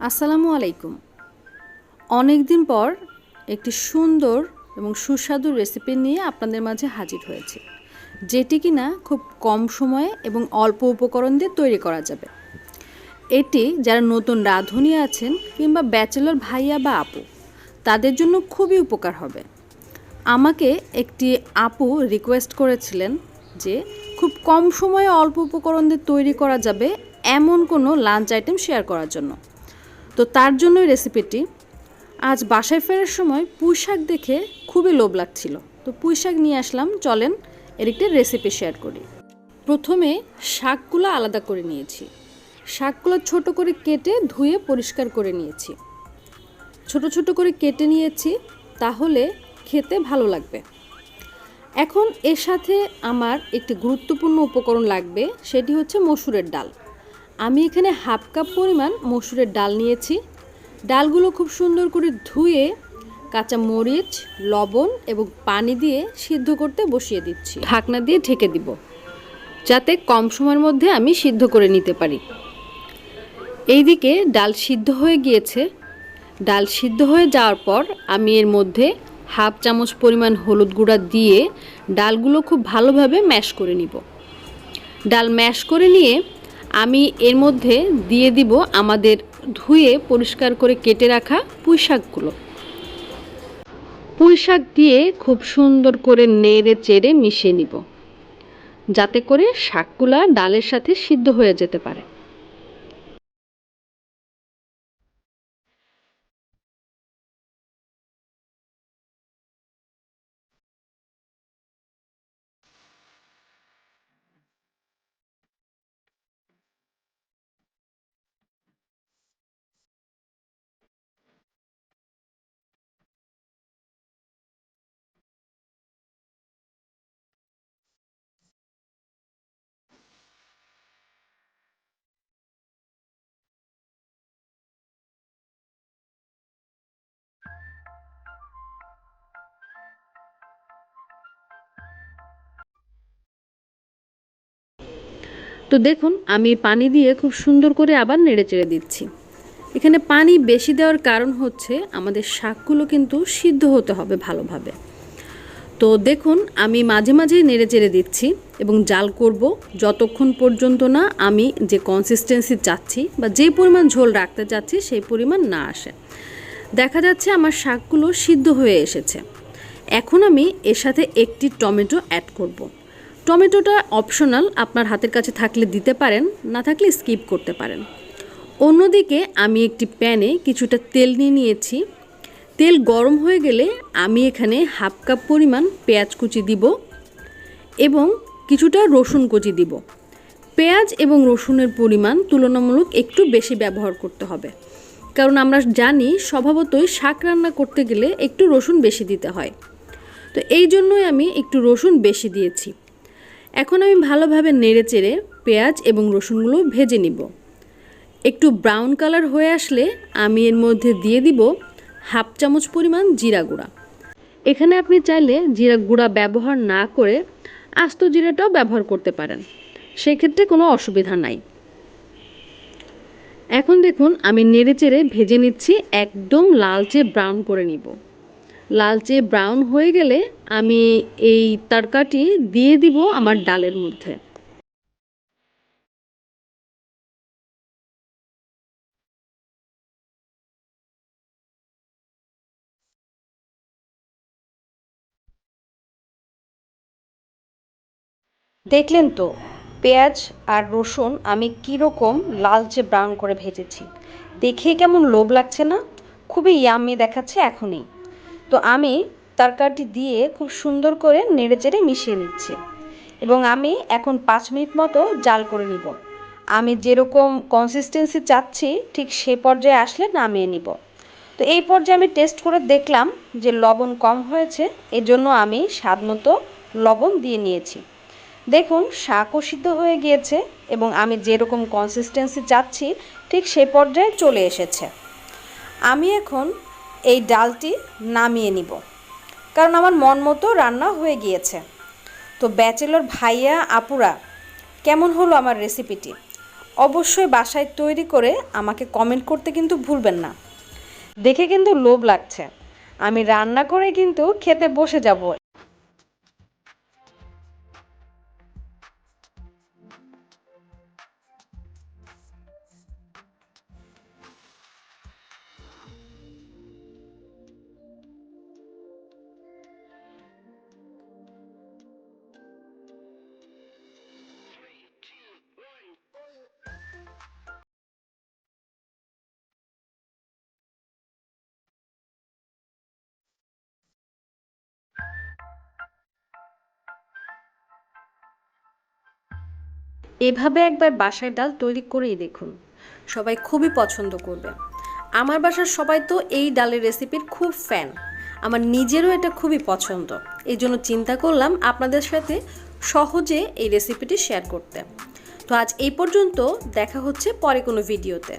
আসসালামু আলাইকুম। অনেক দিন পর একটি সুন্দর এবং সুস্বাদু রেসিপি নিয়ে আপনাদের মাঝে হাজির হয়েছে, যেটি কিনা খুব কম সময়ে এবং অল্প উপকরণ দিয়ে তৈরি করা যাবে। এটি যারা নতুন রাঁধুনি আছেন কিংবা ব্যাচেলর ভাইয়া বা আপু, তাদের জন্য খুবই উপকার হবে। আমাকে একটি আপু রিকোয়েস্ট করেছিলেন যে খুব কম সময়ে অল্প উপকরণ দিয়ে তৈরি করা যাবে এমন কোনো লাঞ্চ আইটেম শেয়ার করার জন্য। তো তার জন্যই রেসিপিটি আজ বাসায় ফেরার সময় পুঁই শাক দেখে খুবই লোভ লাগছিল। তো পুঁই শাক নিয়ে আসলাম, চলেন এর একটি রেসিপি শেয়ার করি। প্রথমে শাকগুলো আলাদা করে নিয়েছি। শাকগুলো ছোট করে কেটে ধুয়ে পরিষ্কার করে নিয়েছি। ছোট ছোট করে কেটে নিয়েছি, তাহলে খেতে ভালো লাগবে। এখন এর সাথে আমার একটি গুরুত্বপূর্ণ উপকরণ লাগবে, সেটি হচ্ছে মসুরের ডাল। আমি এখানে হাফ কাপ পরিমাণ মসুরের ডাল নিয়েছি। ডালগুলো খুব সুন্দর করে ধুয়ে কাঁচা মরিচ, লবণ এবং পানি দিয়ে সিদ্ধ করতে বসিয়ে দিচ্ছি। ঢাকনা দিয়ে ঢেকে দিব, যাতে কম সময়ের মধ্যে আমি সিদ্ধ করে নিতে পারি। এইদিকে ডাল সিদ্ধ হয়ে গিয়েছে। ডাল সিদ্ধ হয়ে যাওয়ার পর আমি এর মধ্যে হাফ চামচ পরিমাণ হলুদ গুঁড়া দিয়ে ডালগুলো খুব ভালোভাবে ম্যাশ করে নিব। ডাল ম্যাশ করে নিয়ে আমি এর মধ্যে দিয়ে দিব আমাদের ধুয়ে পরিষ্কার করে কেটে রাখা পুঁই শাকগুলো। পুঁই শাক দিয়ে খুব সুন্দর করে নেড়ে চেড়ে মিশিয়ে নিব। যাতে করে শাকগুলা ডালের সাথে সিদ্ধ হয়ে যেতে পারে। তো দেখুন, আমি পানি দিয়ে খুব সুন্দর করে আবার নেড়ে চেড়ে দিচ্ছি। এখানে পানি বেশি দেওয়ার কারণ হচ্ছে আমাদের শাকগুলো কিন্তু সিদ্ধ হতে হবে ভালোভাবে। তো দেখুন, আমি মাঝে মাঝে নেড়ে চেড়ে দিচ্ছি এবং জাল করব। যতক্ষণ পর্যন্ত না আমি যে কনসিস্টেন্সি চাচ্ছি বা যে পরিমাণ ঝোল রাখতে চাচ্ছি সেই পরিমাণ না আসে। দেখা যাচ্ছে আমার শাকগুলো সিদ্ধ হয়ে এসেছে। এখন আমি এর সাথে একটি টমেটো অ্যাড করব। টমেটোটা অপশনাল, আপনার হাতের কাছে থাকলে দিতে পারেন, না থাকলে স্কিপ করতে পারেন। অন্যদিকে আমি একটি প্যানে কিছুটা তেল নিয়ে নিয়েছি। তেল গরম হয়ে গেলে আমি এখানে হাফ কাপ পরিমাণ পেঁয়াজ কুচি দিব এবং কিছুটা রসুন কুচি দিব। পেঁয়াজ এবং রসুনের পরিমাণ তুলনামূলক একটু বেশি ব্যবহার করতে হবে। কারণ আমরা জানি, স্বভাবতই শাক রান্না করতে গেলে একটু রসুন বেশি দিতে হয়। তো এই জন্যই আমি একটু রসুন বেশি দিয়েছি। এখন আমি ভালোভাবে নেড়ে চেড়ে পেঁয়াজ এবং রসুনগুলো ভেজে নিব। একটু ব্রাউন কালার হয়ে আসলে আমি এর মধ্যে দিয়ে দিব হাফ চামচ পরিমাণ জিরা গুঁড়া। এখানে আপনি চাইলে জিরা গুঁড়া ব্যবহার না করে আস্ত জিরাটাও ব্যবহার করতে পারেন। সেক্ষেত্রে কোনো অসুবিধা নাই। এখন দেখুন আমি নেড়ে চেড়ে ভেজে নিচ্ছি, একদম লালচে ব্রাউন করে নিব। লালচে ব্রাউন হয়ে গেলে আমি এই তরকাটি দিয়ে দিব আমার ডালের মধ্যে। দেখলেন তো, পেঁয়াজ আর রসুন আমি কীরকম লালচে ব্রাউন করে ভেজেছি। দেখে কেমন লোভ লাগছে না? খুবই ইয়াম্মি দেখাচ্ছে এখনই। তো আমি তরকারিটি দিয়ে খুব সুন্দর করে নেড়েচেড়ে মিশিয়ে নিচ্ছি এবং আমি এখন পাঁচ মিনিট মতো জাল করে নিব। আমি যেরকম কনসিস্টেন্সি চাচ্ছি, ঠিক সে পর্যায়ে আসলে নামিয়ে নিব। তো এই পর্যায়ে আমি টেস্ট করে দেখলাম যে লবণ কম হয়েছে, এজন্য আমি স্বাদ মতো লবণ দিয়ে নিয়েছি। দেখুন, শাকও সিদ্ধ হয়ে গিয়েছে এবং আমি যেরকম কনসিস্টেন্সি চাচ্ছি, ঠিক সে পর্যায়ে চলে এসেছে। আমি এখন এই ডালটি নামিয়ে নিব। কারণ আমার মন মতো রান্না হয়ে গিয়েছে। তো ব্যাচেলর ভাইয়া, আপুরা, কেমন হলো আমার রেসিপিটি? অবশ্যই বাসায় তৈরি করে আমাকে কমেন্ট করতে কিন্তু ভুলবেন না। দেখে কিন্তু লোভ লাগছে। আমি রান্না করে কিন্তু খেতে বসে যাব এভাবে একবার বাসায় ডাল তৈরি করেই দেখুন। সবাই খুবই পছন্দ করবে। আমার বাসার সবাই তো এই ডালের রেসিপির খুব ফ্যান। আমার নিজেরও এটা খুবই পছন্দ। এই জন্য চিন্তা করলাম আপনাদের সাথে সহজে এই রেসিপিটি শেয়ার করতে। তো আজ এই পর্যন্ত দেখা হচ্ছে পরে কোনো ভিডিওতে।